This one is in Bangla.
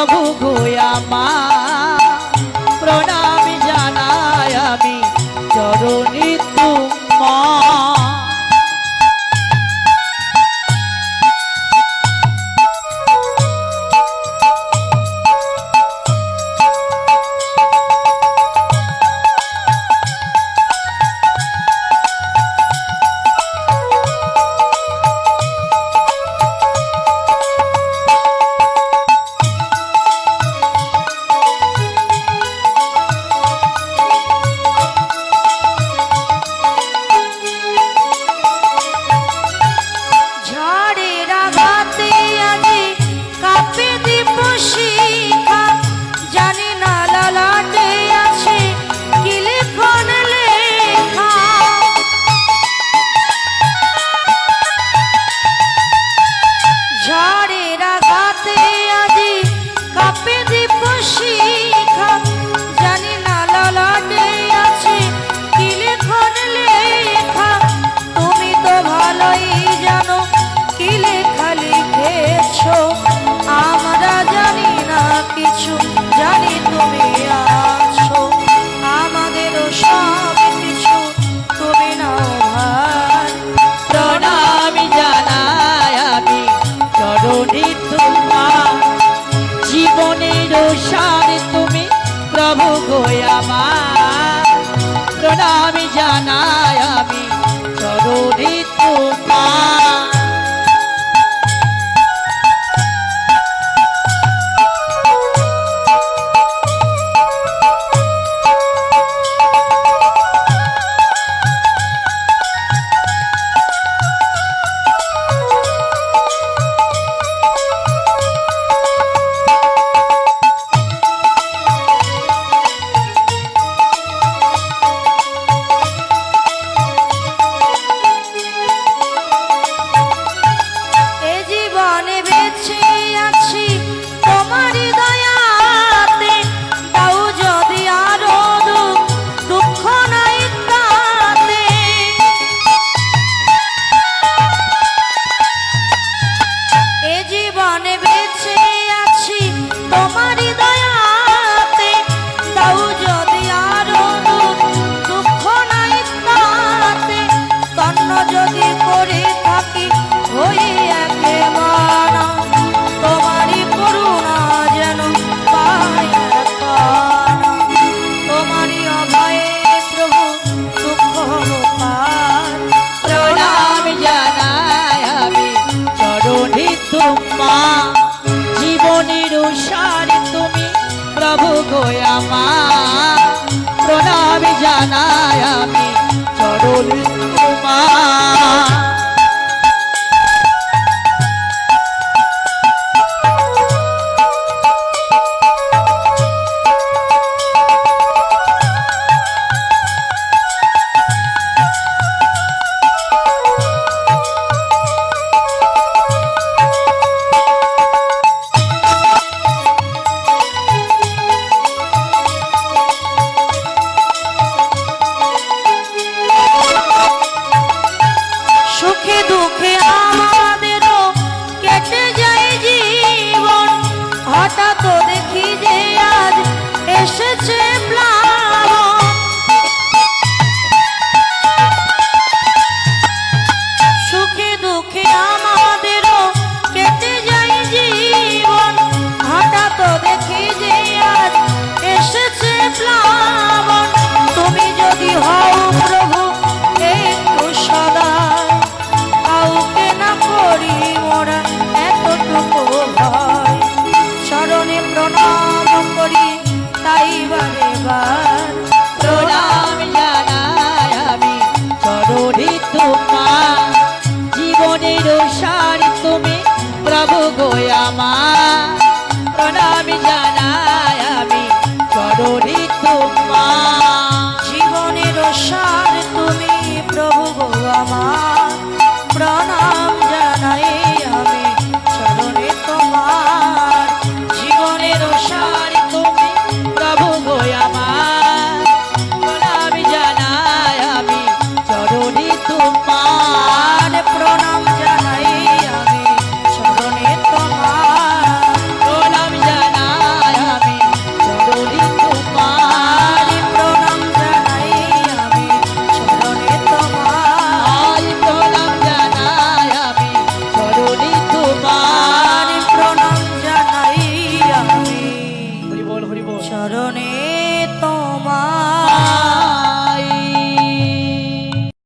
প্রভু ভূয়া মা প্রণাম জীবনের সার তুমি প্রভু গোয়ামা প্রণাম জানায় আমি চরণী পারলি 妈妈。